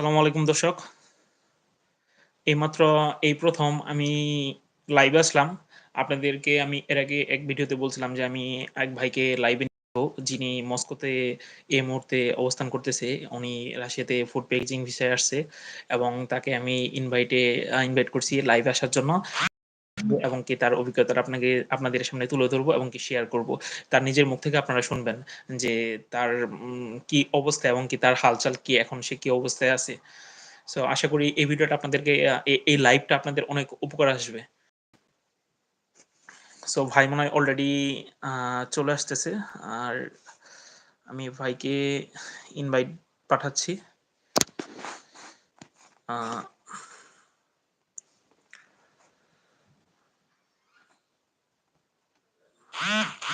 আসসালামু আলাইকুম দর্শক। এইমাত্র এই প্রথম আমি লাইভ আসলাম। আপনাদেরকে আমি এর আগে এক ভিডিওতে বলছিলাম যে আমি এক ভাইকে লাইভে যিনি মস্কোতে এই মুহূর্তে অবস্থান করতেছে। উনি রাশিয়াতে ফুড প্যাকেজিং ভিসায় আসছে এবং তাকে আমি ইনভাইটে ইনভাইট করছি লাইভে আসার জন্য। এবং কি তার অভিজ্ঞতাটা আপনাকে, আপনাদের সামনে তুলে ধরবো এবং কি শেয়ার করব। তার নিজের মুখ থেকে আপনারা শুনবেন যে তার কি অবস্থা এবং কি তার হালচাল কি, এখন সে কি অবস্থায় আছে। সো আশা করি এই ভিডিওটা আপনাদেরকে এই লাইভটা আপনাদের অনেক উপকার আসবে। সো ভাই মনে হয় অলরেডি চলে আসতেছে। আর আমি ভাইকে ইনভাইট পাঠাচ্ছি।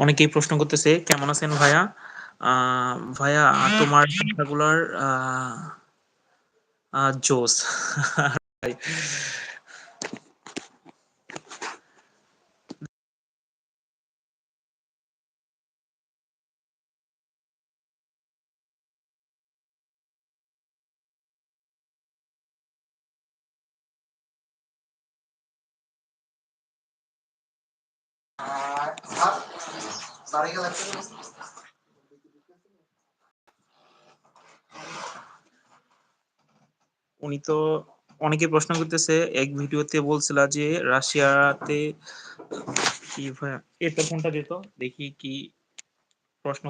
অনেকেই প্রশ্ন করতেছে কেমন আছেন ভাইয়া? ভাইয়া তোমার কথাগুলোর আহ, আহ, জোস ভাই, উনি তো অনেকে প্রশ্ন করতেছে এক ভিডিওতে বলছিল যে রাশিয়াতে কি এই ফোনটা দিত দেখি কি প্রশ্ন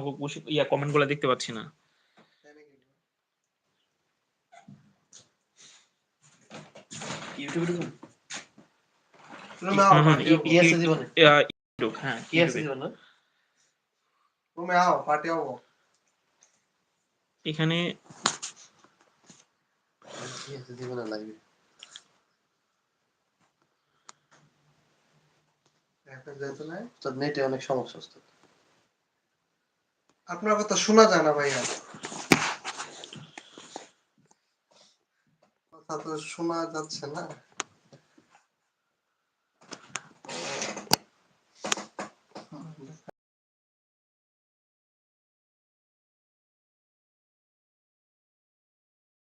ইয়া কমেন্টগুলো দেখতে পাচ্ছি না। ইউটিউবে ঢুকুন। রুমে হুম, আও হুম, পার্টি ই- কি আছে জীবনে। ইউটিউব, হ্যাঁ কি আছে ইউটিউবে। জীবনে রুমে আও পার্টি আও এখানে তোর নেটে অনেক সমস্যা হচ্ছে। আপনার কথা শোনা যায় না ভাইয়া। কথা তো শোনা যাচ্ছে না।